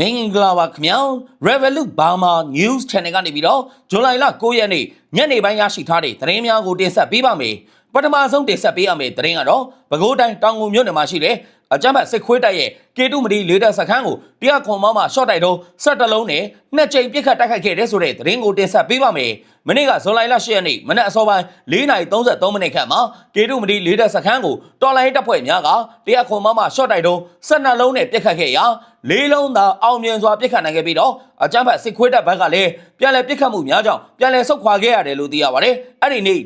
မင်္ဂလာပါခင်ဗျာ Revolut Burma News Channel ကနေပြီးတော့ဇွန်လလ9ရက်နေ့ညနေပိုင်းရရှိထားတဲ့သတင်းများကိုတင်ဆက်ပေးပါမယ်ပထမဆုံးတင်ဆက်ပေးရမယ့်သတင်းကတော့ပဲခူးတိုင်းတောင်ငူမြို့နယ်မှာရှိတဲ့အကြမ်းဖက်စစ်ခွေးတပ်ရဲ့ ကေတုမတီလေးတပ်စခန်းကိုတရားခွန်မောင်းမှာရှော့တိုက်တော့ဆက်တလုံးနဲ့နှစ်ကြိမ်ပြစ်ခတ်တိုက်ခိုက်ခဲ့တဲ့ဆိုတဲ့သတင်းကိုတင်ဆက်ပေးပါမယ်မနေ့ကဇွန်လ10ရက်နေ့မနက်အစောပိုင်း4:33မိနစ်ခန့်မှာကေတုမတီလေးတပ်စခန်းကိုတော်လိုင်းတပ်ဖွဲ့များကတရားခွန်မောင်းမှာရှော့တိုက်တော့ဆက်နှလုံးနဲ့ပြစ်ခတ်ခဲ့ရာလေးလုံးသာအောင်မြင်စွာပြစ်ခတ်နိုင်ခဲ့ပြီးတော့အကြမ်းဖက်စစ်ခွေးတပ်ဘက်ကလည်းပြန်လည်ပြစ်ခတ်မှုများကြောင့်ပြန်လည်ဆုတ်ခွာခဲ့ရတယ်လို့သိရပါတယ်အဲ့ဒီနေ့ည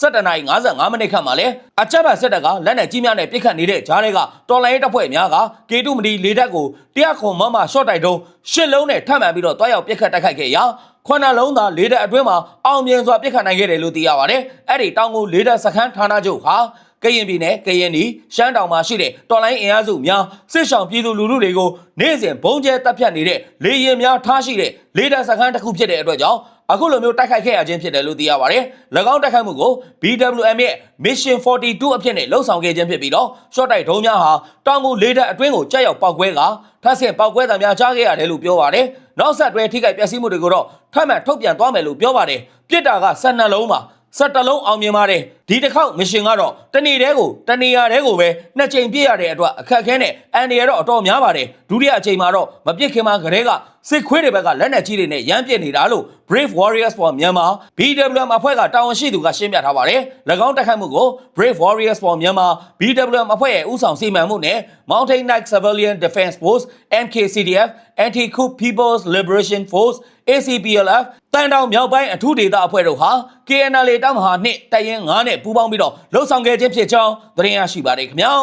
7:55မိနစ်ခန့်မှာလည်းအကြမ်းဖက်စစ်တပ်ကလက်နက်ကြီးများနဲ့ပြစ်ခတ်နေတဲ့ဂျားတွေကတော်လိုင်းတပ်ဖွဲ့များကကေတုမတီလေးတပ်ကိုတရားခွန်မောင်းမှာရှော့တိုက်တော့ရှစ်လုံးနဲ့ထပ်မံပြီးတော့တွားရောက်ပြစ်ခတ်တိုက်ခိုက်ခဲ့ရာခုနလုံးသာလေးတပ်အတွင်းမှာအောင်မြင်စွာပြစ်ခတ်နိုင်ခဲ့တယ်လို့သိရပါတယ်အဲ့ဒီတောင်ကိုလေးတပ်စခန်းဌာနချုပ်ဟာ ကရင်ပြည်နယ်ကရင်နီရှမ်းတောင်မှာရှိတဲ့တော်လိုင်းအင်အားစုများစစ်ဆောင်ပြည်သူလူထုတွေကိုနေ့စဉ်ဘုံကျဲတပ်ဖြတ်နေတဲ့လေရင်များထားရှိတဲ့လေဒါစခန်းတစ်ခုဖြစ်တဲ့အတွက်ကြောင့်အခုလိုမျိုးတိုက်ခိုက်ခဲ့ရခြင်းဖြစ်တယ်လို့သိရပါတယ်။၎င်းတိုက်ခိုက်မှုကို BWM ရဲ့ Mission 42အဖြစ်နဲ့လှုပ်ဆောင်ခဲ့ခြင်းဖြစ်ပြီးတော့ short တိုက်ဒုံးများဟာတောင်ကိုလေဒါအတွင်းကိုကြားရောက်ပောက်ကွဲကထပ်ဆင့်ပောက်ကွဲတာများကြားခဲ့ရတယ်လို့ပြောပါတယ်။နောက်ဆက်တွဲထိခိုက်ပျက်စီးမှုတွေကိုတော့ထပ်မံထုတ်ပြန်သွားမယ်လို့ပြောပါတယ်။ပြစ်တာကဆန္ဒလုံးမှာ ၁၁လုံးအောင်မြင်ပါတယ်ဒီတစ်ခေါက်မရှင်ကတော့တနေတဲကိုတနေရတဲကိုပဲနှစ်ချိန်ပြည့်ရတဲ့အတွက်အခက်ခဲနဲ့အန်ဒီရတော့အတော်များပါတယ်ဒုတိယအချိန်မှာတော့မပြစ်ခင်မှာကလေးကစစ်ခွေးတွေဘက်ကလက်နက်ကြီးတွေနဲ့ရမ်းပစ်နေတာလို့ Brave Warriors for Myanmar BWM အဖွဲ့ကတာဝန်ရှိသူကရှင်းပြထားပါတယ်၎င်းတိုက်ခိုက်မှုကို Brave Warriors for Myanmar BWM အဖွဲ့ရဲ့ဥဆောင်စီမံမှုနဲ့ Mountain Knight Civilian Defense Force MKCDF Anti-Coup People's Liberation Force ACPLF တန်တောင်မြောက်ပိုင်းအထူးဒေသအဖွဲ့တို့ဟာ KNL တောင်မဟာနှစ်တရင်9နဲ့ပူးပေါင်းပြီးတော့လှုပ်ဆောင်ခဲ့ခြင်းဖြစ်ကြောင်းသတင်းရရှိပါတယ်ခင်ဗျာ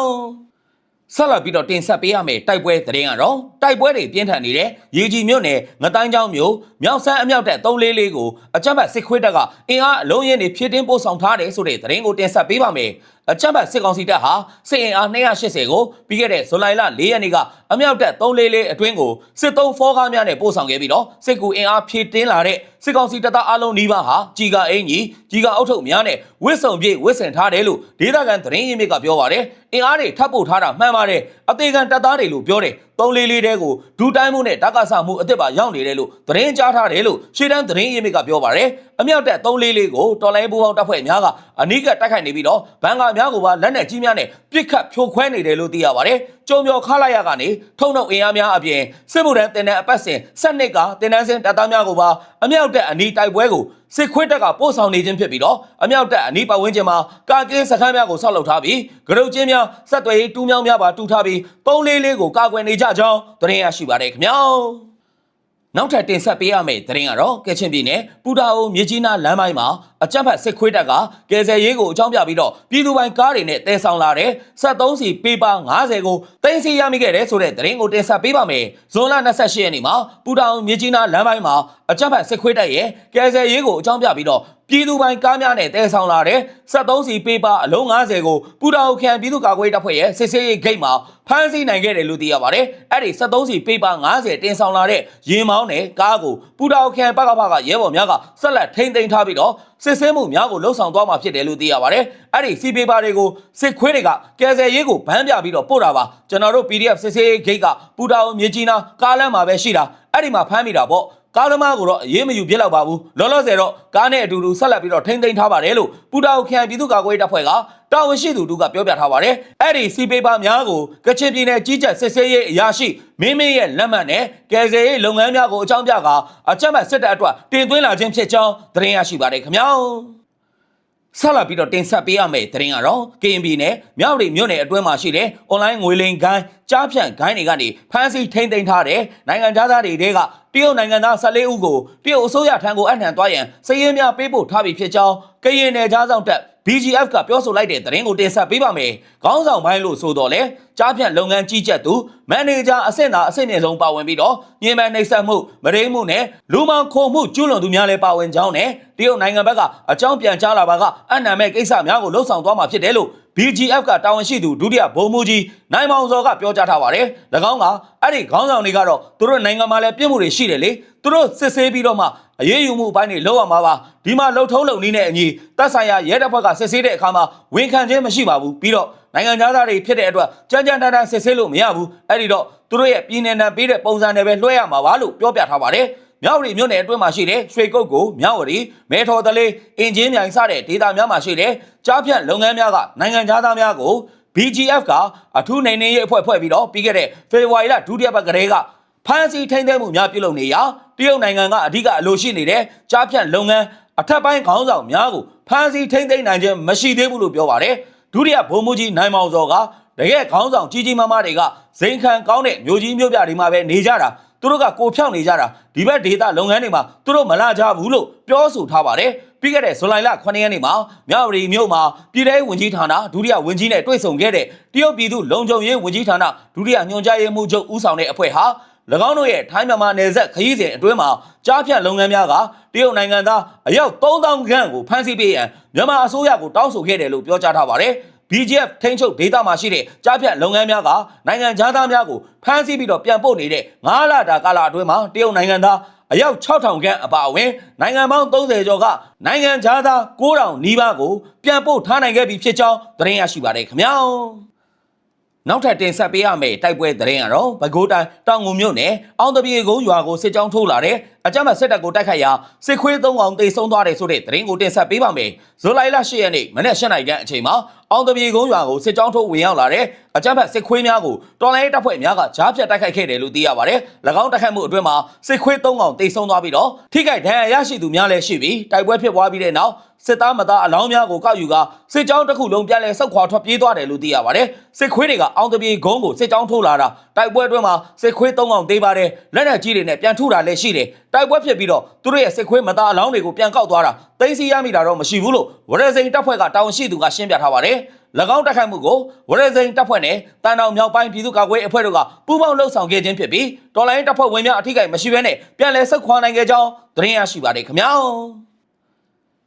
ဆက်လက်ပြီးတော့တင်ဆက်ပေးရမယ့်တိုက်ပွဲသတင်းကတော့တိုက်ပွဲတွေပြင်းထန်နေတဲ့ရေကြီးမြို့နယ်ငတိုင်းချောင်းမြို့မြောက်ဆန်းအမြောက်တက်344ကိုအကြမ်းဖက်စစ်ခွေးတပ်ကအင်အားအလုံးရင်းတွေဖြည့်တင်းပို့ဆောင်ထားတယ်ဆိုတဲ့သတင်းကိုတင်ဆက်ပေးပါမယ် အကြမ်းဖက်စစ်ကောင်စီတပ်ဟာစစ်အင်အား280ကိုပြီးခဲ့တဲ့ဇူလိုင်လ4ရက်နေ့ကအမြောက်တက်344အတွင်းကိုစစ်သုံးဖောကားများနဲ့ပို့ဆောင်ခဲ့ပြီးတော့စစ်ကူအင်အားဖြည့်တင်းလာတဲ့စစ်ကောင်စီတပ်သားအလုံးနီးပါးဟာကြီးကအင်ကြီးကြီးကအုပ်ထုပ်များနဲ့ဝစ်စုံပြေးဝစ်ဆင်ထားတယ်လို့ဒေသခံသတင်းရင်းမြစ်ကပြောပါတယ်အင်အားတွေထပ်ပို့ထားတာမှန်ပါတယ်အသေးခံတပ်သားတွေလို့ပြောတယ် သုံးလေးလေးတဲကိုဒူတိုင်းမှုနဲ့တက္ကဆမှုအစ်စ်ပါရောက်နေတယ်လို့သတင်းကြားထားတယ်လို့ရှေ့တန်းသတင်းရင်းမြစ်ကပြောပါတယ်အမြောက်တက်သုံးလေးလေးကိုတော်လိုင်းပူပေါင်းတပ်ဖွဲ့များကအနီးကတိုက်ခိုက်နေပြီးတော့ဘန်ကာများကိုပါလက်နက်ကြီးများနဲ့ပစ်ခတ်ဖြိုခွဲနေတယ်လို့သိရပါတယ် ကြုံကျော်ခလာရကနေထုံနှုတ်အင်အားများအပြင်စစ်မှုထမ်းတင်တဲ့အပတ်စဉ်စက်နစ်ကတင်တန်းစင်တပ်သားများကိုပါအမြောက်တက်အနီးတိုက်ပွဲကိုစစ်ခွေးတပ်ကပို့ဆောင်နေခြင်းဖြစ်ပြီးတော့အမြောက်တက်အနီးပတ်ဝန်းကျင်မှာကာကင်းစခန်းများကိုဆောက်လုပ်ထားပြီးကရုတ်ချင်းများစက်သွေးတူးမြောင်းများပါတူထားပြီးသုံးလေးလေးကိုကာကွယ်နေကြကြောင်းသတင်းရရှိပါတယ်ခင်ဗျာ နောက်ထပ်တင်ဆက်ပေးရမယ့်သတင်းကတော့ကချင်ပြည်နယ်ပူတာအိုမြေကြီးနားလမ်းပိုင်းမှာအကြမ်းဖက်စစ်ခွေးတပ်ကကယ်ဆယ်ရေးကိုအကြောင်းပြပြီးတော့ပြည်သူပိုင်ကားတွေနဲ့တဲဆောင်လာတဲ့73စီပေပါ90ကိုတင်စီရမိခဲ့တဲ့ဆိုတဲ့သတင်းကိုတင်ဆက်ပေးပါမယ်။ဇွန်လ28ရက်နေ့မှာပူတာအိုမြေကြီးနားလမ်းပိုင်းမှာအကြမ်းဖက်စစ်ခွေးတပ်ရဲ့ကယ်ဆယ်ရေးကိုအကြောင်းပြပြီးတော့ ပြည်သူပိုင်ကားများနဲ့တဲဆောင်လာတဲ့73စီပေပါအလုံး90ကိုပူတာအိုခရိုင်ပြည်သူ့ကာကွယ်ရေးတပ်ဖွဲ့ရဲ့စစ်ဆေးရေးဂိတ်မှာဖမ်းဆီးနိုင်ခဲ့တယ်လို့သိရပါတယ်။အဲ့ဒီ73စီပေပါ90တင်ဆောင်လာတဲ့ရင်မောင်းနဲ့ကားကိုပူတာအိုခရိုင်ပကဖကရဲဘော်များကဆက်လက်ထိန်းသိမ်းထားပြီးတော့စစ်ဆေးမှုများကိုလှုပ်ဆောင်သွားမှာဖြစ်တယ်လို့သိရပါတယ်။အဲ့ဒီစီပေပါတွေကိုစစ်ခွေးတွေကကယ်ဆယ်ရေးကိုဗန်းပြပြီးတော့ပို့တာပါ။ကျွန်တော်တို့ PDF စစ်ဆေးရေးဂိတ်ကပူတာအိုမြေကြီးနာကားလမ်းမှာပဲရှိတာ။အဲ့ဒီမှာဖမ်းမိတာပေါ့။ ကားသမားကိုတော့အေးမယူပြစ်တော့ပါဘူးလောလောဆယ်တော့ကားနဲ့အတူတူဆက်လက်ပြီးတော့ထိမ့်သိမ်းထားပါတယ်လို့ပူတာအိုခရိုင်ပြည်သူ့ကာကွယ်ရေးတပ်ဖွဲ့ကတာဝန်ရှိသူတို့ကပြောပြထားပါတယ်အဲ့ဒီစီပေပါများကိုကချင်ပြည်နယ်ကြီးကြပ်စစ်ဆေးရေးအရာရှိမင်းမင်းရဲ့လက်မှတ်နဲ့ကယ်ဆယ်ရေးလုပ်ငန်းများကိုအကြောင်းပြကာအကြမ်းဖက်စစ်တပ်အတွက်တင်သွင်းလာခြင်းဖြစ်ကြောင်းသတင်းရရှိပါတယ်ခင်ဗျာဆက်လာပြီးတော့တင်ဆက်ပေးရမယ့်သတင်းကတော့ KNB နဲ့မြောက်ရီမြို့နယ်အတွင်းမှာရှိတဲ့ online ငွေလိမ်ဂိုင်း ကြားဖြန့်ဂိုင်းတွေကနေဖမ်းဆီးထိန်းသိမ်းထားတဲ့နိုင်ငံသားတွေကတရုတ်နိုင်ငံသား14ဦးကိုတရုတ်အစိုးရထံကိုအနှံသွားရန်စည်ရင်းများပေးပို့ထားပြီဖြစ်ကြောင်းကရင်နယ်ကြားဆောင်တပ် BGF ကပြောဆိုလိုက်တဲ့သတင်းကိုတင်ဆက်ပေးပါမယ်။ခေါင်းဆောင်ပိုင်းလို့ဆိုတော့လေကြားဖြန့်လုပ်ငန်းကြီးကြပ်သူမန်နေဂျာအဆင့်သာအဆင့်မြင့်ဆုံးပါဝင်ပြီးတော့ညင်ပန်းနှိပ်စက်မှုမရိမှုနဲ့လူမှခုံမှုကျူးလွန်သူများလည်းပါဝင်ကြောင်းနဲ့တရုတ်နိုင်ငံဘက်ကအကြောင်းပြန်ကြားလာပါကအနံမဲ့ကိစ္စများကိုလှုံ့ဆော်သွားမှာဖြစ်တယ်လို့ BGF ကတာဝန်ရှိသူဒုတိယဗိုလ်မှူးကြီးနိုင်မောင်စောကပြောကြားထားပါတယ်။၎င်းကအဲ့ဒီခေါင်းဆောင်တွေကတော့သူတို့နိုင်ငံမှာလည်းပြစ်မှုတွေရှိတယ်လေ။သူတို့စစ်ဆေးပြီးတော့မှအရေးယူမှုအပိုင်းတွေလုပ်ရမှာပါ။ဒီမှာလှုပ်ထုံးလုံနည်းနဲ့အညီတပ်ဆိုင်ရာရဲတပ်ဖွဲ့ကစစ်ဆေးတဲ့အခါမှာဝန်ခံခြင်းမရှိပါဘူး။ပြီးတော့နိုင်ငံသားတွေဖြစ်တဲ့အတွက်ကြမ်းကြမ်းတမ်းတမ်းစစ်ဆေးလို့မရဘူး။အဲ့ဒီတော့သူတို့ရဲ့ပြည်နယ်နယ်ပေးတဲ့ပုံစံနဲ့ပဲလွှဲရမှာပါလို့ပြောပြထားပါတယ် မြောက်ရီမြို့နယ်အတွင်းမှာရှိတဲ့ရွှေကုတ်ကိုမြောက်ရီမဲထော်တလေးအင်ဂျင်မြိုင်စတဲ့ဒေသများမှာရှိတဲ့ကြားဖြတ်လုပ်ငန်းများကနိုင်ငံသားများကို BGF ကအထူးနိုင်နေရေးအဖွဲ့ဖွဲ့ပြီးတော့ပြီးခဲ့တဲ့ဖေဖော်ဝါရီလဒုတိယပတ်ကလေးကဖမ်းဆီးထိန်းသိမ်းမှုများပြုလုပ်နေရာတရုတ်နိုင်ငံကအဓိကအလိုရှိနေတဲ့ကြားဖြတ်လုပ်ငန်းအထက်ပိုင်းခေါင်းဆောင်များကိုဖမ်းဆီးထိန်းသိမ်းနိုင်ခြင်းမရှိသေးဘူးလို့ပြောပါတယ်ဒုတိယဗိုလ်မှူးကြီးနိုင်မောင်စောကတကယ်ခေါင်းဆောင်ကြီးကြီးမားမားတွေကဇိမ်ခံကောင်းတဲ့မျိုးကြီးမျိုးပြတွေမှာပဲနေကြတာ သူတို့ကကိုဖြောက်နေကြတာဒီဘက်ဒေတာလုပ်ငန်းတွေမှာသူတို့မလာကြဘူးလို့ပြောဆိုထားပါတယ်ပြီးခဲ့တဲ့ဇူလိုင်လ9ရက်နေ့မှာမြောက်ရီမြို့မှာပြည်ထောင်ဝင်ကြီးဌာနဒုတိယဝန်ကြီးနဲ့တွေ့ဆုံခဲ့တဲ့တရုတ်ပြည်သူလုံခြုံရေးဝန်ကြီးဌာနဒုတိယညွှန်ကြားရေးမှူးချုပ်ဦးဆောင်တဲ့အဖွဲ့ဟာ၎င်းတို့ရဲ့ထိုင်းမြန်မာနယ်စပ်ခရီးစဉ်အတွင်းမှာကြားဖြတ်လုပ်ငန်းများကတရုတ်နိုင်ငံသားအယောက်3000ခန့်ကိုဖမ်းဆီးပေးရန်မြန်မာအစိုးရကိုတောင်းဆိုခဲ့တယ်လို့ပြောကြားထားပါတယ် BGF ထိန်းချုပ်ဒေသမှာရှိတဲ့ကြားဖြတ်လုပ်ငန်းများကနိုင်ငံသားများကိုဖမ်းဆီးပြီးတော့ပြန်ပို့နေတဲ့9လတာကာလအတွင်းမှာတရုတ်နိုင်ငံသားအယောက်6000ခန့်အပါအဝင်နိုင်ငံပေါင်း30ကျော်ကနိုင်ငံသား9000နီးပါးကိုပြန်ပို့ထားနိုင်ခဲ့ပြီဖြစ်ကြောင်းသတင်းရရှိပါတယ်ခင်ဗျာ နောက်ထပ်တင်ဆက်ပေးရမယ့်တိုက်ပွဲသတင်းကတော့ပဲခူးတိုင်းတောင်ငူမြို့နယ်အောင်တပြေကုန်းရွာကိုစစ်ကြောင်းထိုးလာတဲ့အကြမ်းဖက်စစ်တပ်ကိုတိုက်ခိုက်ရာစစ်ခွေးသုံးအောင်တိတ်ဆုံးသွားတယ်ဆိုတဲ့သတင်းကိုတင်ဆက်ပေးပါမယ်။ဇူလိုင်လ10ရက်နေ့မနေ့7နိုင်တဲ့အချိန်မှာအောင်တပြေကုန်းရွာကိုစစ်ကြောင်းထိုးဝင်ရောက်လာတဲ့အကြမ်းဖက်စစ်ခွေးများကိုတော်လိုင်းတပ်ဖွဲ့များကကြားဖြတ်တိုက်ခိုက်ခဲ့တယ်လို့သိရပါတယ်။၎င်းတိုက်ခိုက်မှုအတွင်းမှာစစ်ခွေးသုံးအောင်တိတ်ဆုံးသွားပြီးတော့ထိခိုက်ဒဏ်ရာရရှိသူများလည်းရှိပြီးတိုက်ပွဲဖြစ်ပွားပြီးတဲ့နောက် စစ်သားမသားအလောင်းများကိုကောက်ယူကာစစ်ကြောင်းတစ်ခုလုံးပြန်လည်ဆုတ်ခွာထွက်ပြေးသွားတယ်လို့သိရပါတယ်။စစ်ခွေးတွေကအောင်တပြေကုန်းကိုစစ်ကြောင်းထိုးလာတာတိုက်ပွဲအတွင်းမှာစစ်ခွေးသုံးအောင်တေးပါတယ်လက်နက်ကြီးတွေနဲ့ပြန်ထုတာလည်းရှိတယ်။တိုက်ပွဲဖြစ်ပြီးတော့သူတို့ရဲ့စစ်ခွေးမသားအလောင်းတွေကိုပြန်ကောက်သွားတာသိသိရမိတာတော့မရှိဘူးလို့ဝရစိန်တပ်ဖွဲ့ကတာဝန်ရှိသူကရှင်းပြထားပါတယ်။၎င်းတိုက်ခိုက်မှုကိုဝရစိန်တပ်ဖွဲ့နဲ့တန်တောင်မြောက်ပိုင်းပြည်သူ့ကာကွယ်ရေးအဖွဲ့တို့ကပူးပေါင်းလှုပ်ဆောင်ခဲ့ခြင်းဖြစ်ပြီးတော်လိုင်းတပ်ဖွဲ့ဝင်များအထိကိမရှိဘဲနဲ့ပြန်လည်ဆုတ်ခွာနိုင်ခဲ့ကြောင်းသတင်းရရှိပါတယ်ခင်ဗျာ။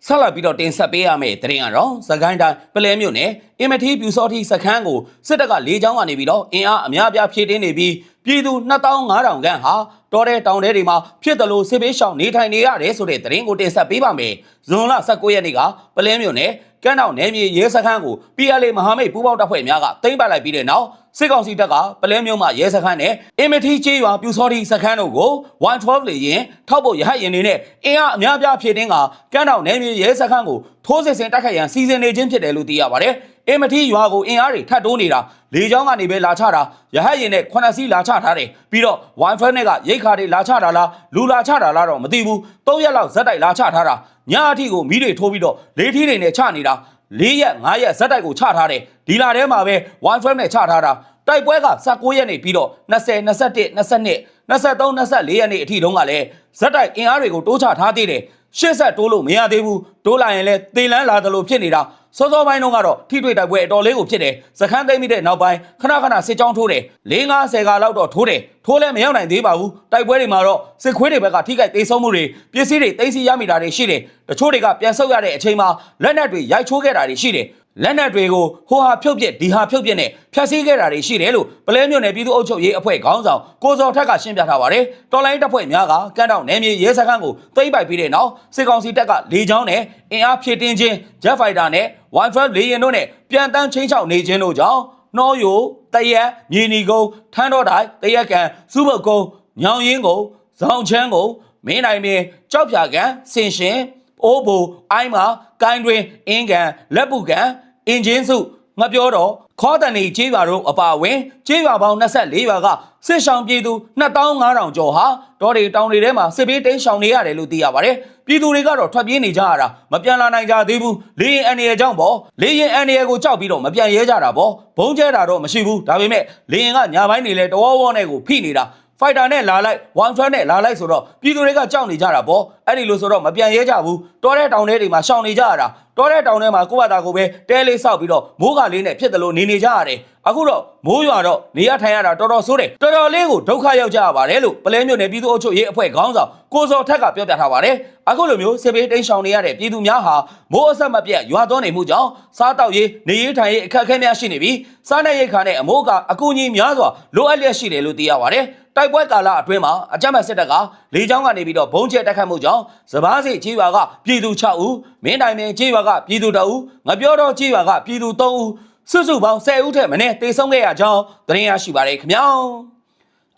ဆက်လက်ပြီးတော့တင်ဆက်ပေးရမယ့်သတင်းကတော့စကိုင်းတိုင်းပလဲမြို့နယ်အင်မတီပြူစောတိစခန်းကိုစစ်တပ်ကလေးချောင်းကနေပြီးတော့အင်အားအများအပြားဖြည့်တင်းနေပြီးပြည်သူ2500ခန့်ဟာတော်တဲ့တောင်ထဲတွေမှာဖြစ်တယ်လို့စစ်ပေးရှောင်နေထိုင်နေရတယ်ဆိုတဲ့သတင်းကိုတင်ဆက်ပေးပါမယ်။ဇွန်လ19ရက်နေ့ကပလဲမြို့နယ် ကမ်းတောင်နယ်မြေရဲစခန်းကို PLA မဟာမိတ်ပူးပေါင်းတပ်ဖွဲ့များကသိမ်းပိုက်လိုက်ပြီးတဲ့နောက်စစ်ကောင်စီတပ်ကပလဲမြို့မှရဲစခန်းနဲ့အင်မတီချေးရွာပြူစောတိစခန်းတို့ကို112လေရင်ထောက်ဖို့ရဟတ်ရင်တွေနဲ့အင်အားအများအပြားဖြည့်တင်းကကမ်းတောင်နယ်မြေရဲစခန်းကိုထိုးစစ်ဆင်တိုက်ခိုက်ရန်စီစဉ်နေခြင်းဖြစ်တယ်လို့သိရပါတယ်။ အင်မတီရွာကိုအင်အားတွေထပ်တိုးနေတာလေကြောင်းကနေပဲလာချတာရဟတ်ရင်နဲ့ခုနှစ်စီးလာချထားတယ်ပြီးတော့ Wi-Fi နဲ့ကရိတ်ခါတွေလာချတာလားလူလာချတာလားတော့မသိဘူး၃ရက်လောက်ဇက်တိုက်လာချထားတာညအထိကိုမီးတွေထိုးပြီးတော့လေးထီးတွေနဲ့ချနေတာ၄ရက်၅ရက်ဇက်တိုက်ကိုချထားတယ်ဒီလာထဲမှာပဲ Wi-Fi နဲ့ချထားတာတိုက်ပွဲက19ရက်နေပြီးတော့20 21 22 23 24ရက်နေ့အထိတုန်းကလည်းဇက်တိုက်အင်အားတွေကိုတိုးချထားသေးတယ်ရှေ့ဆက်တိုးလို့မရသေးဘူးတိုးလာရင်လည်းသေလန်းလာတယ်လို့ဖြစ်နေတာ စောစောပိုင်းတုန်းကတော့ထိတွေ့တိုက်ပွဲအတော်လေးကိုဖြစ်တယ်စခန်းသိမ်းပြီးတဲ့နောက်ပိုင်းခဏခဏစစ်ကြောင်းထိုးတယ်၄50ကလောက်တော့ထိုးတယ်ထိုးလဲမရောက်နိုင်သေးပါဘူးတိုက်ပွဲတွေမှာတော့စစ်ခွေးတွေဘက်ကထိခိုက်သေးဆုံးမှုတွေပစ္စည်းတွေသိမ်းဆည်းရမိတာတွေရှိတယ်တချို့တွေကပြန်ဆုတ်ရတဲ့အချိန်မှာလက်နက်တွေရိုက်ချိုးခဲ့တာတွေရှိတယ် လက်နက်တွေကိုဟိုဟာဖြုတ်ပြက်ဒီဟာဖြုတ်ပြက်နဲ့ဖျက်ဆီးခဲ့တာတွေရှိတယ်လို့ပလဲမြို့နယ်ပြည်သူ့အုပ်ချုပ်ရေးအဖွဲ့ခေါင်းဆောင်ကိုစောထက်ကရှင်းပြထားပါတယ်။တော်လိုင်းတပ်ဖွဲ့များကကမ်းတောင်နယ်မြေရဲစခန်းကိုသိမ်းပိုက်ပြီးတဲ့နောက်စစ်ကောင်စီတပ်ကလေကြောင်းနဲ့အင်အားဖြည့်တင်းခြင်း Jet Fighter နဲ့ Wi-Fi လေယာဉ်တို့နဲ့ပြန်တန်းချင်းချောက်နေခြင်းတို့ကြောင့်နှောယိုတရက်မြေနီကုန်းထန်းတော်တိုင်းတရက်ကန်စုဘုတ်ကုန်းညောင်ရင်းကုန်းဇောင်ချမ်းကုန်းမင်းနိုင်ပင်ကြောက်ဖြာကန်စင်ရှင်အိုးဘူအိုင်းမာကိုင်းတွင်အင်းကန်လက်ပုကန် အင်ဂျင်စုငပြောတော့ခေါ်တန်နေကျေးရွာတို့အပါအဝင်ကျေးရွာပေါင်း24ရွာကစစ်ဆောင်ပြည်သူ2500ကျော်ဟာဒေါ်ရီတောင်တွေထဲမှာစစ်ပေးတိမ်းရှောင်နေရတယ်လို့သိရပါတယ်ပြည်သူတွေကတော့ထွက်ပြေးနေကြရတာမပြန်လာနိုင်ကြသေးဘူးလေရင်အန်ရယ်ကြောင့်ပေါ့လေရင်အန်ရယ်ကိုကြောက်ပြီးတော့မပြန်ရဲကြတာပေါ့ဘုံကျဲတာတော့မရှိဘူးဒါပေမဲ့လေရင်ကညာပိုင်းနေလဲတဝဝနဲ့ကိုဖိနေတာဖိုက်တာနဲ့လာလိုက်ဝမ်ဖရနဲ့လာလိုက်ဆိုတော့ပြည်သူတွေကကြောက်နေကြတာပေါ့အဲ့ဒီလိုဆိုတော့မပြန်ရဲကြဘူးတောတဲ့တောင်ထဲတွေမှာရှောင်နေကြရတာတောတဲ့တောင်ထဲမှာကိုယ့်ဘာသာကိုပဲတဲလေးဆောက်ပြီးတော့မိုးကလေးနဲ့ဖြစ်တယ်လို့နေနေကြရတယ်အခုတော့မိုးရွာတော့နေရထိုင်ရတာတော်တော်ဆိုးတယ်တော်တော်လေးကိုဒုက္ခရောက်ကြရပါတယ်လို့ပလဲမြို့နယ်ပြည်သူ့အုပ်ချုပ်ရေးအဖွဲ့ခေါင်းဆောင်ကိုစောထက်ကပြောပြထားပါတယ်အခုလိုမျိုးစစ်ဘေးတိမ်းရှောင်နေရတဲ့ပြည်သူများဟာမိုးအဆက်မပြတ်ရွာသွန်းနေမှုကြောင့်စားတောက်ရေးနေရေးထိုင်ရေးအခက်အခဲများရှိနေပြီးစားနေရိတ်ခါနဲ့အမိုးကအကူအညီများစွာလိုအပ်လျက်ရှိတယ်လို့သိရပါတယ်တိုက်ပွဲကာလအတွင်းမှာအကြမ်းဖက်စစ်တပ်ကလေကြောင်းကနေပြီးတော့ဘုံကျဲတိုက်ခတ်မှုကြောင့်စပားစီကြီးရွာကပြည်သူ6ဦးမင်းတိုင်ပင်ကြီးရွာကပြည်သူ2ဦးငပြောတော့ကြီးရွာကပြည်သူ3ဦးစုစုပေါင်း10ဦးထက်မနည်းတေဆုံးခဲ့ရကြောင်းသတင်းရရှိပါတယ်ခင်ဗျာ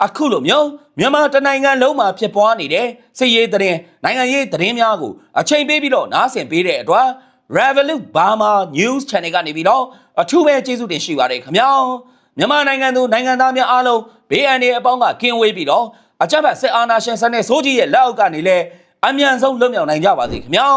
အခုလိုမျိုးမြန်မာတစ်နိုင်ငံလုံးမှာဖြစ်ပွားနေတဲ့စစ်ရေးသတင်းနိုင်ငံရေးသတင်းများကိုအချိန်ပေးပြီးတော့နားဆင်ပေးတဲ့အတွက် Revolut Burma News Channel ကနေပြီးတော့အထူးပဲကျေးဇူးတင်ရှိပါတယ်ခင်ဗျာမြန်မာနိုင်ငံသူနိုင်ငံသားများအားလုံးဘေးအန္တရာယ်အပေါင်းကကင်းဝေးပြီးတော့အကြမ်းဖက်စစ်အာဏာရှင်စနစ်ဆိုးကြီးရဲ့လက်အောက်ကနေလည်းအမြန်ဆုံးလွတ်မြောက်နိုင်ကြပါစေခင်ဗျာ